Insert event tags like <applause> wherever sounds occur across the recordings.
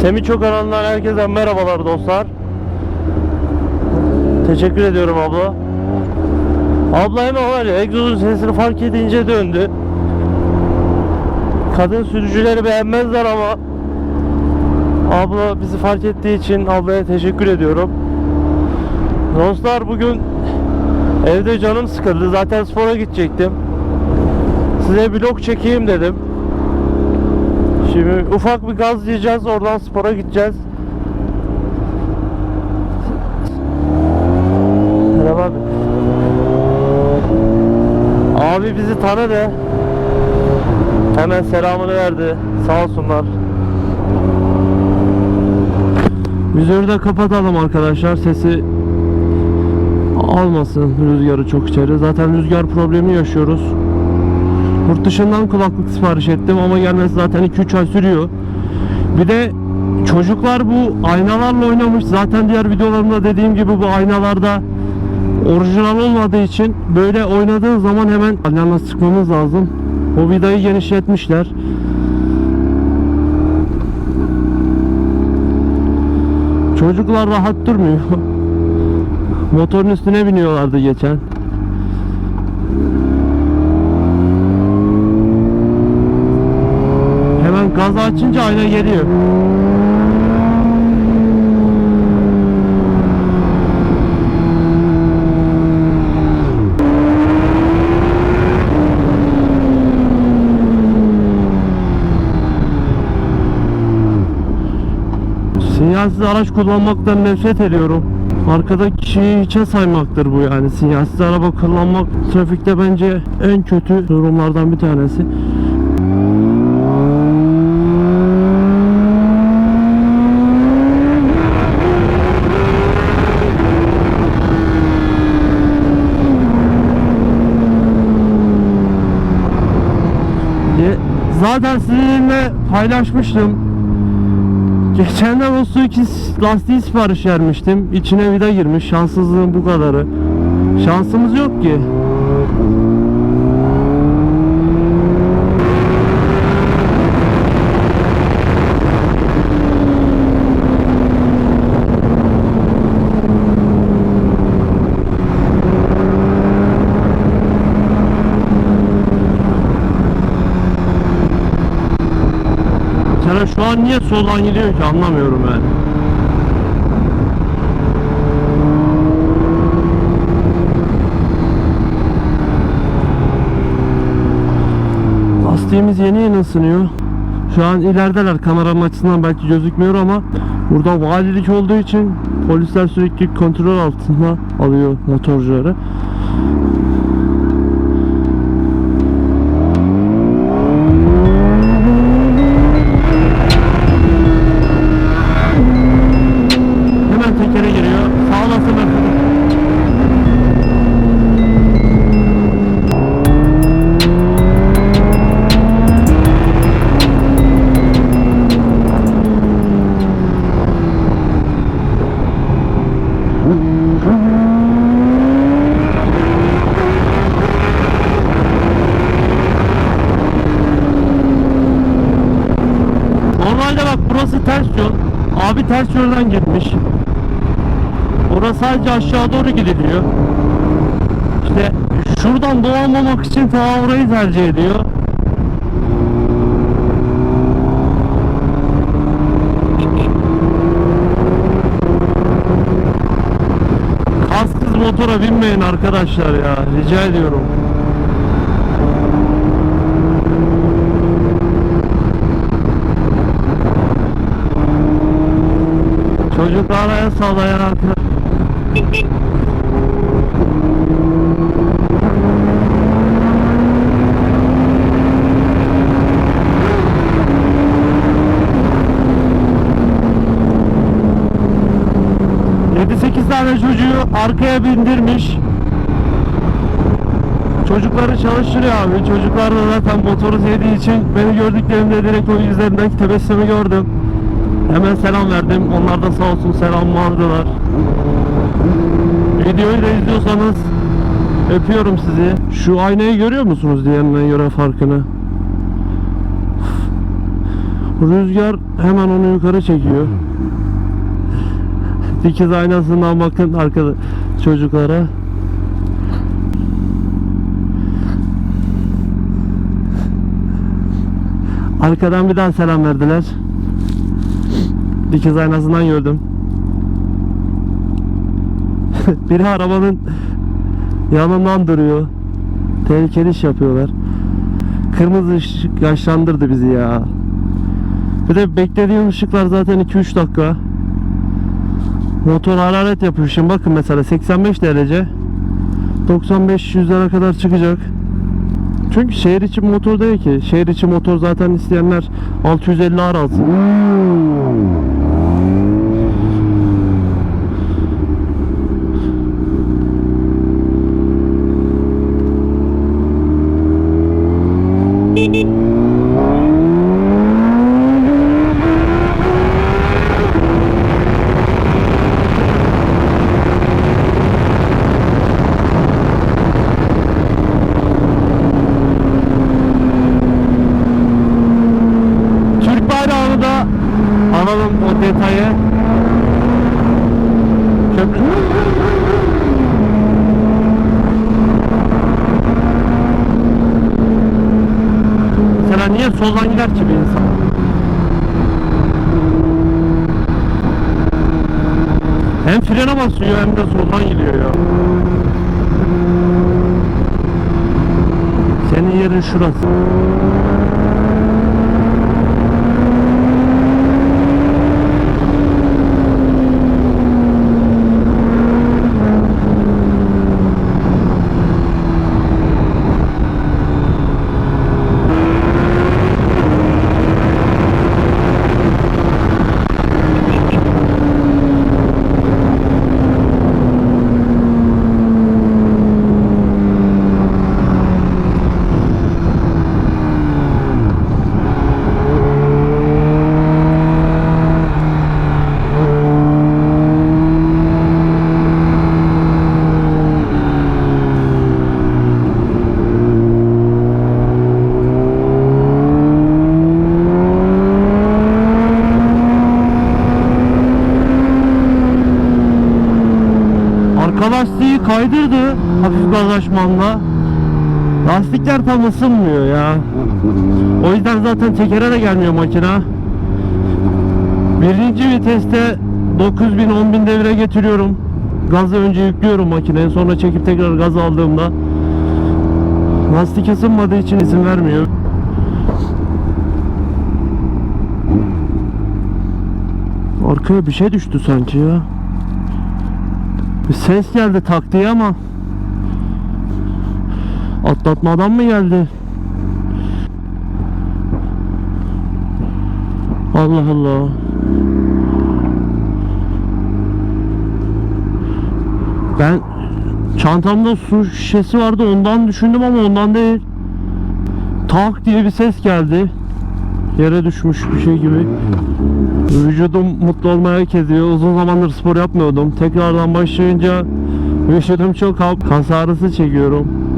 Semih çok aranlar herkese merhabalar dostlar. Teşekkür ediyorum abla. Abla hemen var ya egzozun sesini fark edince döndü. Kadın sürücüleri beğenmezler ama abla bizi fark ettiği için ablaya teşekkür ediyorum. Dostlar bugün evde canım sıkıldı. Zaten spora gidecektim. Size vlog çekeyim dedim. Şimdi ufak bir gaz yiyeceğiz. Oradan spora gideceğiz. Merhaba abi. Abi bizi tanıdı. Hemen selamını verdi. Sağ olsunlar. Vizörü de kapatalım arkadaşlar. Sesi almasın rüzgarı çok içeri. Zaten rüzgar problemi yaşıyoruz. Yurt dışından kulaklık sipariş ettim ama gelmesi zaten 2-3 ay sürüyor. Bir de çocuklar bu aynalarla oynamış. Zaten diğer videolarımda dediğim gibi bu aynalarda orijinal olmadığı için böyle oynadığın zaman hemen ayarla sıkmamız lazım. O vidayı genişletmişler. Çocuklar rahat durmuyor. <laughs> Motorun üstüne biniyorlardı geçen. Hemen gaz açınca ayna geliyor. Sinyalsiz araç kullanmaktan nefret ediyorum. Arkada kişiyi hiçe saymaktır bu yani. Sinyalsiz araba kullanmak trafikte bence en kötü durumlardan bir tanesi. Zaten sizinle paylaşmıştım. Geçenler o su iki lastiği sipariş vermiştim. İçine vida girmiş. Şanssızlığın bu kadarı. Şansımız yok ki. Sana şu an niye soldan gidiyor ki anlamıyorum yani. Lastiğimiz yeni yeni ısınıyor. Şu an ilerideler kameranın açısından belki gözükmüyor ama burada valilik olduğu için polisler sürekli kontrol altında alıyor motorcuları. Efendim. Normalde bak burası ters yol. Abi ters yoldan gitmiş. Orası sadece aşağı doğru gidiliyor. İşte şuradan dolanmamak için falan orayı tercih ediyor. Kasksız motora binmeyin arkadaşlar ya. Rica ediyorum. Çocuklara el sallayan arkadaşlar. 7-8 çocuğu arkaya bindirmiş. Çocukları çalıştırıyor abi. Çocuklar da zaten motoru yediği için beni gördüklerinde direkt o yüzlerinden tebessümü gördüm. Hemen selam verdim. Onlar da sağ olsun selam vardılar. Videoyu da izliyorsanız öpüyorum sizi. Şu aynayı görüyor musunuz diğerine göre farkını? Rüzgar hemen onu yukarı çekiyor. <laughs> Dikiz aynasından bakın arkada çocuklara. Arkadan bir daha selam verdiler. Dikiz aynasından gördüm. <laughs> Biri arabanın yanından duruyor. Tehlikeli iş yapıyorlar. Kırmızı ışık yaşlandırdı bizi ya. Bir de beklediğim ışıklar zaten 2-3 dakika. Motor hararet yapıyor. Şimdi bakın mesela 85 derece. 95 yüzlere kadar çıkacak. Çünkü şehir içi motor değil ki. Şehir içi motor zaten isteyenler 650 R alsın. Niye soldan gider ki bir insan? Hem frene basıyor hem de soldan gidiyor ya. Senin yerin şurası. Arka lastiği kaydırdı hafif gazlaşmanla. Lastikler tam ısınmıyor ya. O yüzden zaten tekere de gelmiyor makina. Birinci viteste 9000 10000 devre getiriyorum. Gazı önce yüklüyorum makineye sonra çekip tekrar gaz aldığımda lastik ısınmadığı için izin vermiyor. Arkaya bir şey düştü sanki ya. Bir ses geldi tak ama Atlatmadan mı geldi? Allah Allah. Ben çantamda su şişesi vardı ondan düşündüm ama ondan değil. Tak diye bir ses geldi. Yere düşmüş bir şey gibi. Vücudum mutlu olmaya hak ediyor. Uzun zamandır spor yapmıyordum. Tekrardan başlayınca vücudum çok kas ağrısı çekiyorum.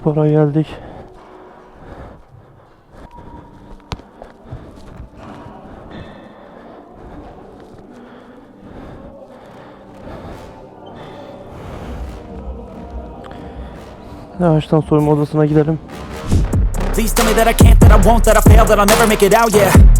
Spora geldik. Yavaştan soyunma odasına gidelim. Please tell me that I can't, that I won't, that I fail, that I'll never make it out, yeah.